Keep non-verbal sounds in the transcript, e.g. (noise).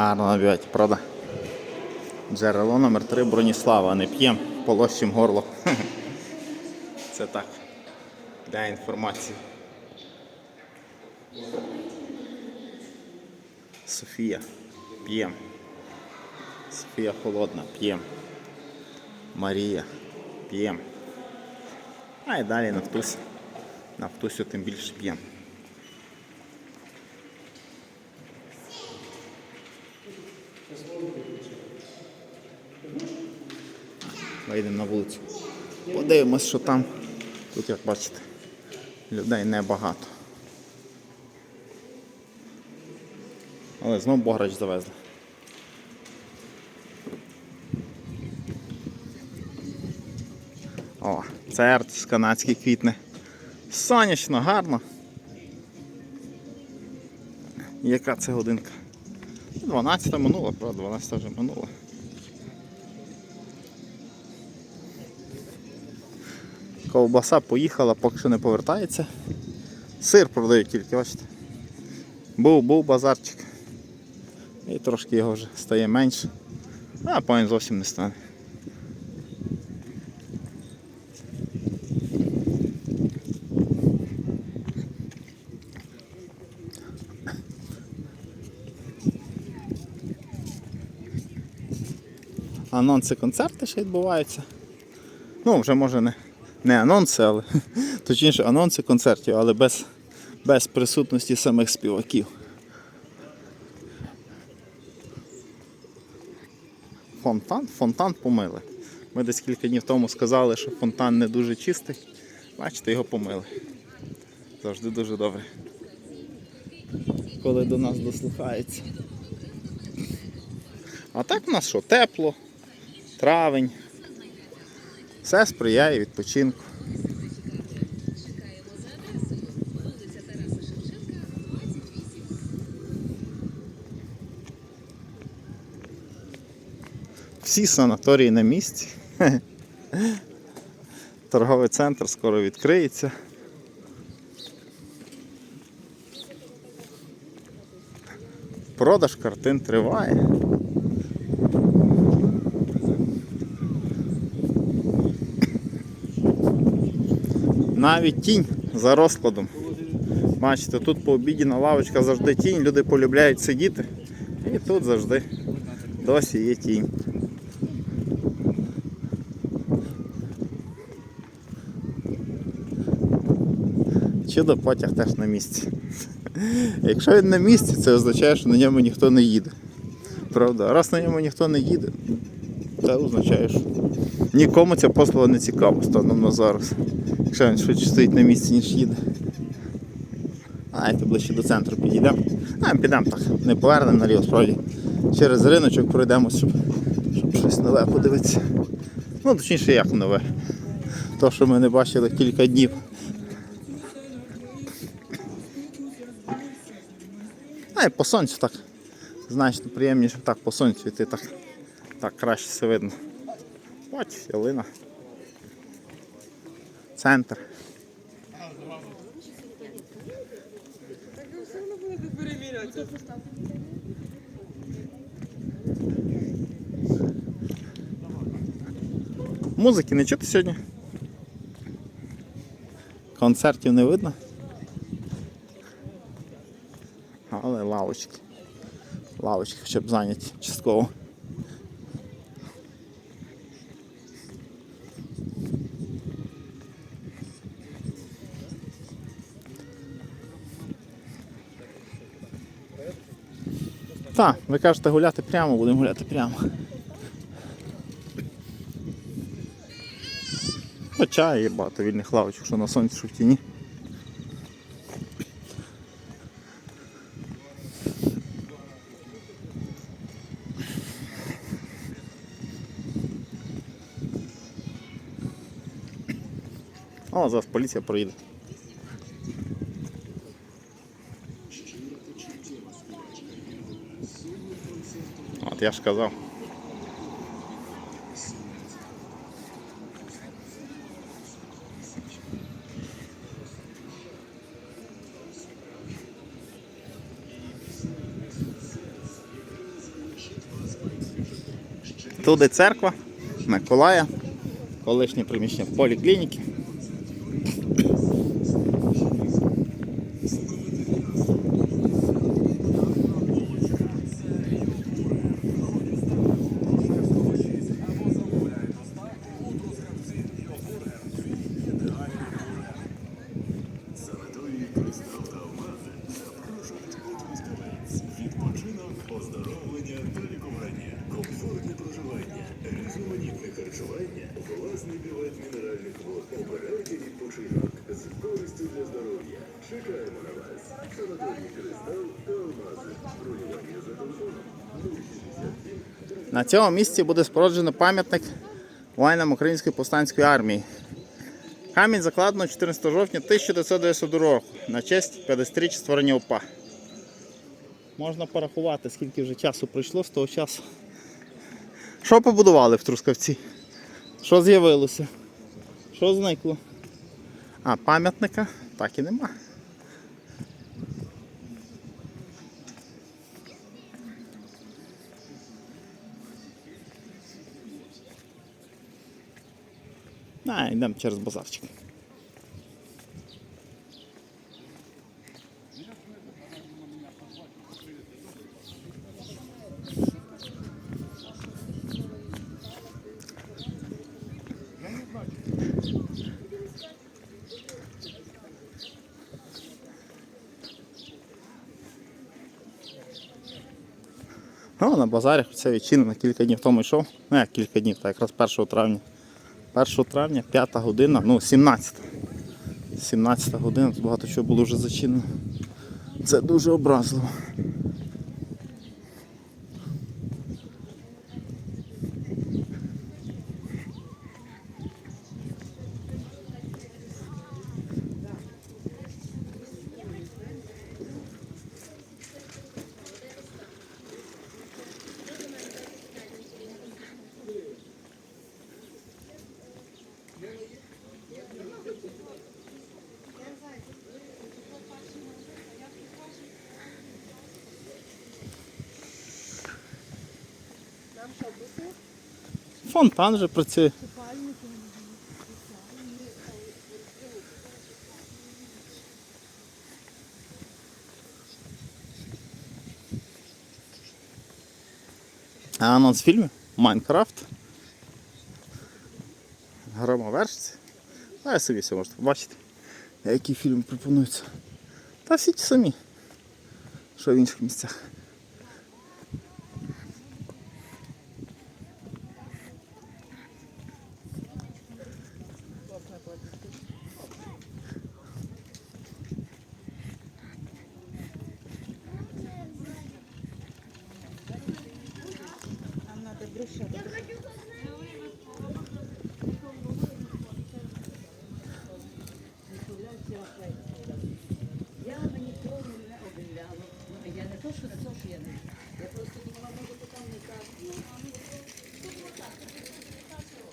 Гарно набивають, правда? Джерело номер 3 Броніслава. Не п'єм, полощим горло. (laughs) Це так. Для інформації. Софія. П'єм. Софія холодна, п'єм. Марія. П'єм. А і далі Нафтусь. Нафтусю тим більше п'єм. Вийдемо на вулицю. Подивимось, що там. Тут, як бачите, людей небагато. Але знов бограч завезли. О, це артиш канадський квітне. Сонячно, гарно. Яка це годинка? 12 минула, правда, 12 вже минула. Ковбаса поїхала, поки що не повертається. Сир продають тільки, бачите. Був, був базарчик. І трошки його вже стає менше. А потім зовсім не стане. Анонси концерти ще відбуваються. Ну, вже може не, не анонси, але (laughs) точніше анонси концертів, але без, без присутності самих співаків. Фонтан, фонтан помили. Ми десь кілька днів тому сказали, що фонтан не дуже чистий. Бачите, його помили. Завжди дуже добре. Коли до нас дослухається. А так у нас що? Тепло, травень. Все сприяє відпочинку. Всі санаторії на місці. (laughs) Торговий центр скоро відкриється. Продаж картин триває. Навіть тінь за розкладом. Бачите, тут по обіді на лавочках завжди тінь, люди полюбляють сидіти. І тут завжди досі є тінь. Чудо потяг теж на місці. Якщо він на місці, це означає, що на ньому ніхто не їде. Правда, раз на ньому ніхто не їде, це означає, що нікому ця послуга не цікава станом на зараз. Якщо він швидше стоїть на місці, ніж їде. Давайте ближче до центру підійдемо. А, підемо так, не повернемо наліво, справді. Через риночок пройдемось, щоб, щоб щось нове подивитися. Ну, точніше, як нове. То, що ми не бачили кілька днів. А і по сонцю так. Значно приємніше так по сонцю йти так, так краще все видно. Бач, ялина. Центр. Музики не чути сьогодні. Концертів не видно. Але лавочки. Лавочки хоча б зайняті частково. Так, ви кажете гуляти прямо, будемо гуляти прямо. Хоча є багато вільних лавочок, що на сонці, що в тіні. О, зараз поліція проїде. От я ж казав. Туди церква, Миколая, колишнє приміщення поліклініки. На цьому місці буде споруджено пам'ятник воїнам Української повстанської армії. Камінь закладено 14 жовтня 1992 року на честь 50-річчя створення УПА. Можна порахувати, скільки вже часу пройшло з того часу. Що побудували в Трускавці? Що з'явилося? Що зникло? А пам'ятника так і нема. А, йдемо через базарчик. Ну, на базарі це відчинено кілька днів тому йшов. Ну, як кілька днів, так якраз 1 травня. 1 травня, 5 година, ну 17. 17 година, тут багато чого було вже зачинено. Це дуже образливо. Фонтан вже працює. Анонс фільму Майнкрафт. Громовершці. А я собі все можете побачити. Які фільми пропонуються. Та всі ті самі. Що в інших місцях. Я